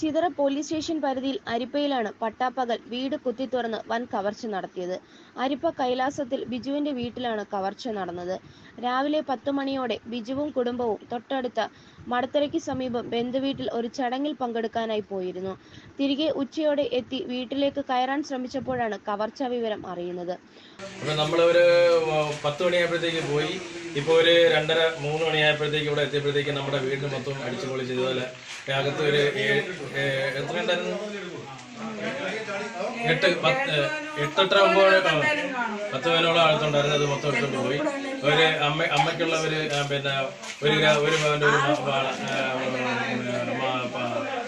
Chithara police station പരിധിയിൽ അരിപ്പയിലാണ് പട്ടാപ്പകൽ വീട് കുത്തിത്തുറന്ന് വൻ കവർച്ച നടത്തിയത്. അരിപ്പ കൈലാസത്തിൽ ബിജുവിന്റെ വീട്ടിലാണ് കവർച്ച നടന്നത്. രാവിലെ പത്ത് മണിയോടെ ബിജുവും കുടുംബവും തൊട്ടടുത്ത മടത്തരയ്ക്ക് സമീപം ബന്ധുവീട്ടിൽ ഒരു ചടങ്ങിൽ പങ്കെടുക്കാനായി പോയിരുന്നു. തിരികെ ഉച്ചയോടെ എത്തി വീട്ടിലേക്ക് കയറാൻ ശ്രമിച്ചപ്പോഴാണ് കവർച്ച വിവരം അറിയുന്നത്. നമ്മൾ ഒരു പോയി. ഇപ്പോൾ ഒരു രണ്ടര മൂന്ന് മണിയായപ്പോഴത്തേക്ക് ഇവിടെ എത്തിയപ്പോഴത്തേക്ക് നമ്മുടെ വീട് മൊത്തം അടിച്ചുപൊളിച്ചതുപോലെ പൊളിച്ച് ഇതുപോലെ അകത്ത് ഒരു ഏഴ് എത്ര ഉണ്ടായിരുന്നു എട്ട് എട്ടെട്ടര ഒമ്പത് പത്ത് പേരോളം ആഴത്തുണ്ടായിരുന്നു അത് മൊത്തം എടുത്തോണ്ട് പോയി ഒരു അമ്മ അമ്മയ്ക്കുള്ള ഒരു പിന്നെ ഒരു ഒരു പവന്റെ ഒരു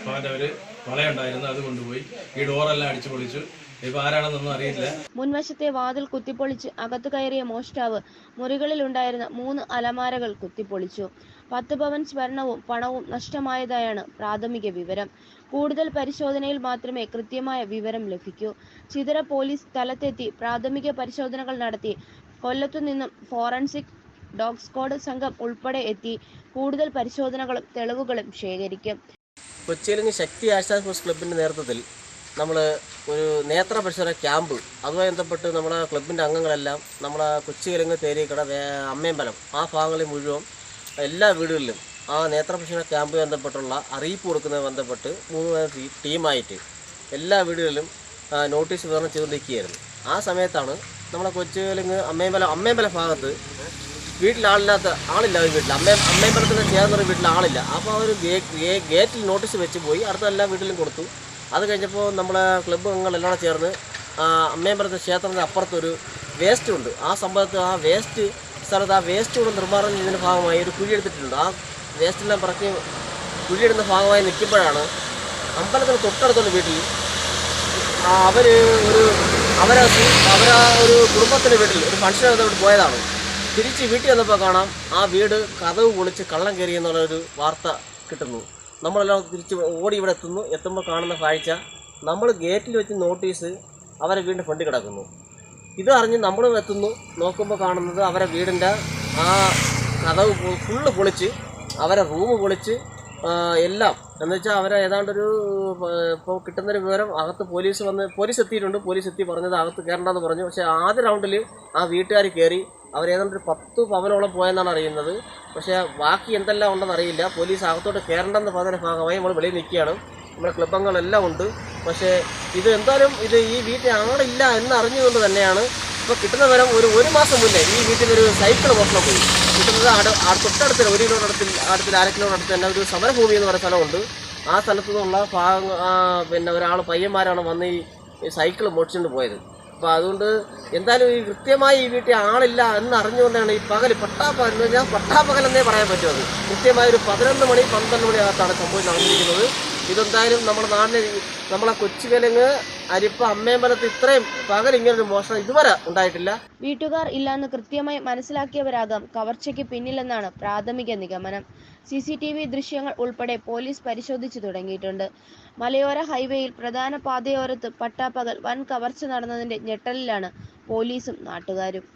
പവന്റെ ഒരു വളയുണ്ടായിരുന്നു അത് കൊണ്ടുപോയി ഈ ഡോറെല്ലാം അടിച്ചു പൊളിച്ചു മുൻവശത്തെ വാതിൽ കുത്തിപ്പൊളിച്ച് അകത്തു കയറിയ മോഷ്ടാവ് മുറികളിൽ ഉണ്ടായിരുന്ന മൂന്ന് അലമാരകൾ കുത്തിപ്പൊളിച്ചു. പത്ത് പവൻ സ്വർണവും പണവും നഷ്ടമായതായാണ് പ്രാഥമിക വിവരം. കൂടുതൽ പരിശോധനയിൽ മാത്രമേ കൃത്യമായ വിവരം ലഭിക്കൂ. ചിതറ പോലീസ് സ്ഥലത്തെത്തി പ്രാഥമിക പരിശോധനകൾ നടത്തി. കൊല്ലത്തു നിന്നും ഫോറൻസിക് ഡോഗ് സ്ക്വാഡ് സംഘം ഉൾപ്പെടെ എത്തി. കൂടുതൽ പരിശോധനകളും തെളിവുകളും ശേഖരിക്കും. കൊച്ചിയിൽ ശക്തി ആശാ സ്പോർട്സ് ക്ലബിന്റെ നേതൃത്വത്തിൽ നമ്മൾ ഒരു നേത്ര പരിശോധന ക്യാമ്പ്. അതുമായി ബന്ധപ്പെട്ട് നമ്മുടെ ക്ലബിന്റെ അംഗങ്ങളെല്ലാം നമ്മുടെ കൊച്ചുകിലങ്ങ് തേരീക്കട അമ്മയമ്പലം ആ ഭാഗങ്ങളിൽ മുഴുവൻ എല്ലാ വീടുകളിലും ആ നേത്ര പരിശോധന ക്യാമ്പ് ബന്ധപ്പെട്ടുള്ള അറിയിപ്പ് കൊടുക്കുന്നത് ബന്ധപ്പെട്ട് മൂന്ന് ടീമായിട്ട് എല്ലാ വീടുകളിലും നോട്ടീസ് വിതരണം ചെയ്തുകൊണ്ടിരിക്കുകയായിരുന്നു. ആ സമയത്താണ് നമ്മുടെ കൊച്ചുകിലങ്ങ് അമ്മയമ്പലം അമ്മയമ്പലം ഭാഗത്ത് വീട്ടിൽ ആളില്ലാത്ത ആളില്ല ഒരു വീട്ടിൽ. അമ്മ അമ്മയമ്പലത്തിന് ചേർന്നൊരു വീട്ടിൽ ആളില്ല. അപ്പോൾ അവർ ഗേറ്റിൽ നോട്ടീസ് വെച്ച് പോയി അടുത്ത എല്ലാ വീട്ടിലും കൊടുത്തു. അത് കഴിഞ്ഞപ്പോൾ നമ്മളെ ക്ലബ്ബ് അംഗങ്ങളെല്ലാം ചേർന്ന് അമ്മയമ്പലത്തെ ക്ഷേത്രത്തിന്റെ അപ്പുറത്തൊരു വേസ്റ്റ് ഉണ്ട്. ആ സംഭവത്തിൽ ആ വേസ്റ്റ് സ്ഥലത്ത് ആ വേസ്റ്റ് കൂടെ നിർമ്മാണം ചെയ്തതിന്റെ ഭാഗമായി ഒരു കുഴി എടുത്തിട്ടുണ്ട്. ആ വേസ്റ്റെല്ലാം പറക്കി കുഴിയിടുന്ന ഭാഗമായി നിൽക്കുമ്പോഴാണ് അമ്പലത്തിന് തൊട്ടടുത്തുള്ള വീട്ടിൽ അവർ ഒരു അവരെ അവരാ ഒരു കുടുംബത്തിന്റെ വീട്ടിൽ ഒരു ഫംഗ്ഷൻ അവിടെ പോയതാണ്. തിരിച്ച് വീട്ടിൽ വന്നപ്പോൾ കാണാം ആ വീട് കഥവ് പൊളിച്ച് കള്ളം കയറി എന്നുള്ളൊരു വാർത്ത കിട്ടുന്നു. നമ്മളെല്ലാം തിരിച്ച് ഓടി ഇവിടെ എത്തുന്നു. എത്തുമ്പോൾ കാണുന്ന കാഴ്ച നമ്മൾ ഗേറ്റിൽ വെച്ച് നോട്ടീസ് അവരെ വീടിന്റെ ഫ്രണ്ടിൽ കിടക്കുന്നു. ഇത് അറിഞ്ഞ് നമ്മൾ എത്തുന്നു. നോക്കുമ്പോൾ കാണുന്നത് അവരെ വീടിന്റെ ആ കഥവ് ഫുള്ള് പൊളിച്ച് അവരെ റൂം പൊളിച്ച് എല്ലാം. എന്ന് വെച്ചാൽ അവരെ ഏതാണ്ടൊരു ഇപ്പോൾ കിട്ടുന്നൊരു വിവരം അകത്ത് പോലീസ് വന്ന് പോലീസ് എത്തിയിട്ടുണ്ട്. പോലീസ് എത്തി പറഞ്ഞത് അകത്ത് കയറണ്ടെന്ന് പറഞ്ഞു. പക്ഷേ ആദ്യ റൗണ്ടിൽ ആ വീട്ടുകാർ കയറി അവർ ഏതാണ്ട് ഒരു പത്ത് പവനോളം പോയെന്നാണ് അറിയുന്നത്. പക്ഷേ ബാക്കി എന്തെല്ലാം ഉണ്ടെന്ന് അറിയില്ല. പോലീസ് അകത്തോട്ട് കയറേണ്ടെന്ന് പറഞ്ഞതിന്റെ ഭാഗമായി നമ്മൾ വെളിയിൽ നിൽക്കുകയാണ്. നമ്മുടെ ക്ലബ് ഉണ്ട്. പക്ഷേ ഇത് എന്തായാലും ഇത് ഈ വീട്ടിൽ ആളില്ല എന്ന് അറിഞ്ഞുകൊണ്ട് തന്നെയാണ്. ഇപ്പോൾ കിട്ടുന്ന വിവരം ഒരു ഒരു മാസം മുന്നേ ഈ വീട്ടിൽ ഒരു സൈക്കിൾ മോഷണം പോയി. കിട്ടുന്നത് തൊട്ടടുത്ത് ഒരു കിലോമീറ്റർ അടുത്തിൽ അടുത്തിൽ അര കിലോമീറ്റർ അടുത്ത് തന്നെ ഒരു സമരഭൂമി എന്ന് പറയുന്ന സ്ഥലമുണ്ട്. ആ സ്ഥലത്തു നിന്നുള്ള ഭാഗം പിന്നെ ഒരാൾ പയ്യന്മാരാണ് വന്ന് ഈ സൈക്കിൾ മോഷിച്ചുകൊണ്ട് പോയത്. അപ്പോൾ അതുകൊണ്ട് എന്തായാലും ഈ കൃത്യമായി ഈ വീട്ടിൽ ആളില്ല എന്ന് അറിഞ്ഞുകൊണ്ടാണ് ഈ പകൽ പട്ടാപ്പകൽ എന്ന് പറഞ്ഞാൽ പട്ടാപ്പകൽ എന്നേ പറയാൻ പറ്റുമത് കൃത്യമായ ഒരു പതിനൊന്ന് മണി പന്ത്രണ്ട് മണി അകത്താണ് സംഭവം നടന്നിരിക്കുന്നത്. ഇതെന്തായാലും നമ്മുടെ നാടിന് നമ്മളെ കൊച്ചുകിലങ്ങ് അരിപ്പ അമ്മയമ്പലത്ത് ഇത്രയും പകൽ ഇങ്ങനൊരു മോഷണം ഇതുവരെ ഉണ്ടായിട്ടില്ല. വീട്ടുകാർ ഇല്ലാന്ന് കൃത്യമായി മനസ്സിലാക്കിയവരാകാം കവർച്ചയ്ക്ക് പിന്നിലെന്നാണ് പ്രാഥമിക നിഗമനം. സി സി ടി വി ദൃശ്യങ്ങൾ ഉൾപ്പെടെ പോലീസ് പരിശോധിച്ചു തുടങ്ങിയിട്ടുണ്ട്. മലയോര ഹൈവേയിൽ പ്രധാന പാതയോരത്ത് പട്ടാപ്പകൽ വൻ കവർച്ച നടന്നതിന്റെ ഞെട്ടലിലാണ് പോലീസും നാട്ടുകാരും.